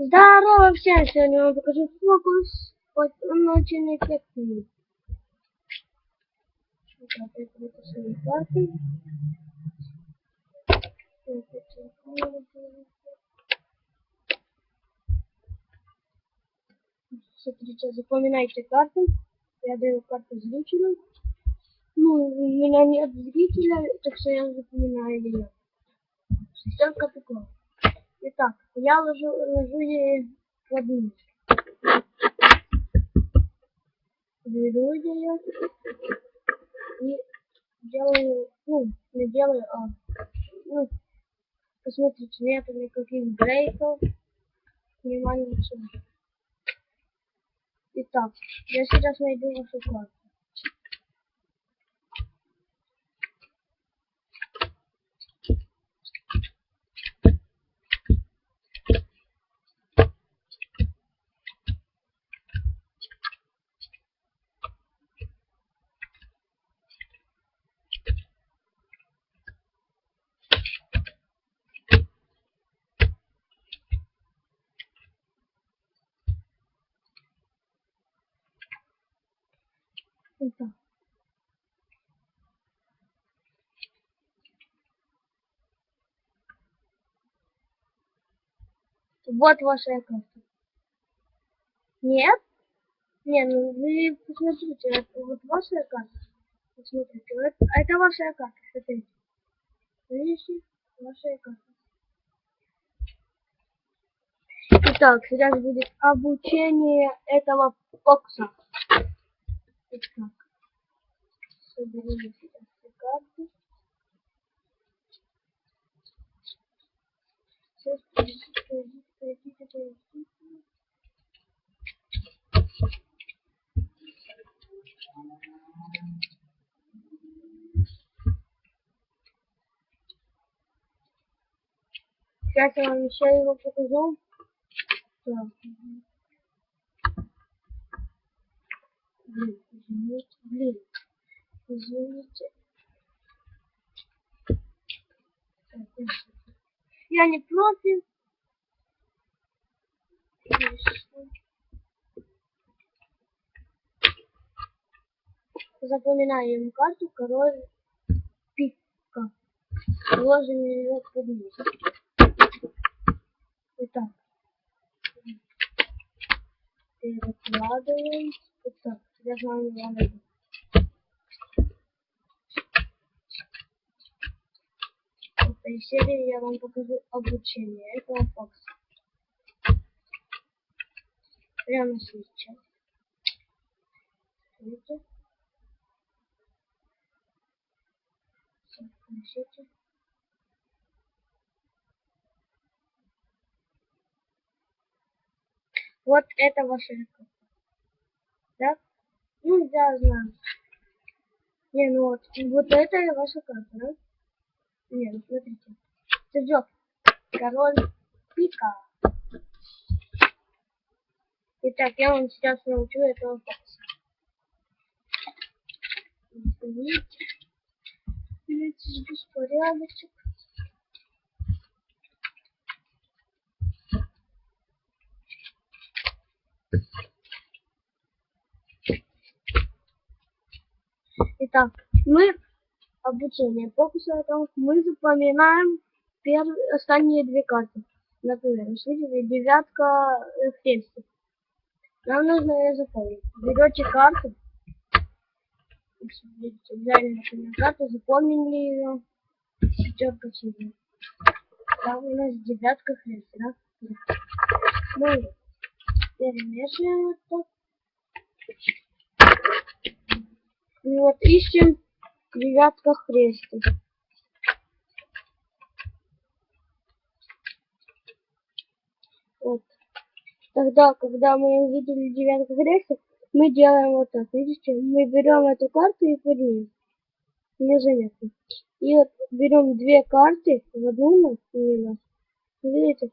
Здорово всем! Сегодня я вам покажу фокус. Он очень эффектный. Смотрите, запоминайте карту. Я даю карту зрителю. Ну, у меня нет зрителя, так что я запоминаю ее. Шестерка такого. Итак, я ложу, ложу ей кладничку. Беру ее и делаю, ну, не делаю, а, ну, посмотрите, нет никаких брейков, внимание ничего. Итак, я сейчас найду вашу карту. Итак. Вот ваша карта. Нет? Не, ну вы посмотрите, это вот ваша карта. Посмотрите, это, это ваша карта, смотрите. Видите? Ваша карта. Итак, сейчас будет обучение этого бокса. Итак, соберем все карты. Сейчас я вам еще его покажу. Так. Блин, извините, блин, извините. Я не профи. Запоминаем карту король пика. Ложим ее под низ. Итак. Перекладываем. Итак, В этой серии я вам покажу обучение этого фокса. Прямо сейчас. Видите? Включите. Вот это ваша карта. Ну, я знаю. Не, ну вот, вот это ваша карта, да? Не, ну смотрите. Серджок. Король пика. Итак, я вам сейчас научу этого фокуса. Видите, беспорядочек. Итак, мы обучение фокуса этого мы запоминаем первые остальные две карты. Например, видите, девятка э, крестик. Нам нужно ее запомнить. Берете карту. Взяли, например, карту, запомнили ее. Пятерка сидит. Там у нас девятка крестик, да? Мы перемешиваем это. И вот ищем девятка хрестик. Вот. Тогда, когда мы увидели девятку хрестик, мы делаем вот так. Видите, мы берем эту карту и поднимем. Незаметно. И вот берем две карты в одну на Видите?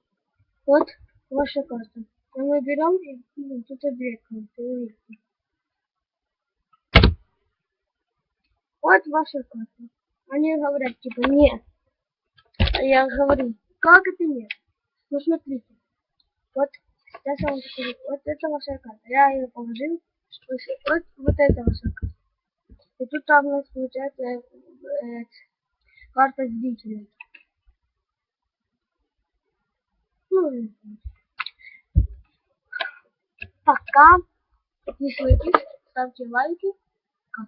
Вот ваша карта. А мы берем и тут две карты. Видите? Вот ваша карта. Они говорят, типа, нет. А я говорю, как это нет? Ну, смотрите. Вот, сейчас я вам покажу. Вот это ваша карта. Я ее положил. Вот, вот это ваша карта. И тут там у нас получается э, э, карта зрителя. Ну, пока. Подписывайтесь, ставьте лайки.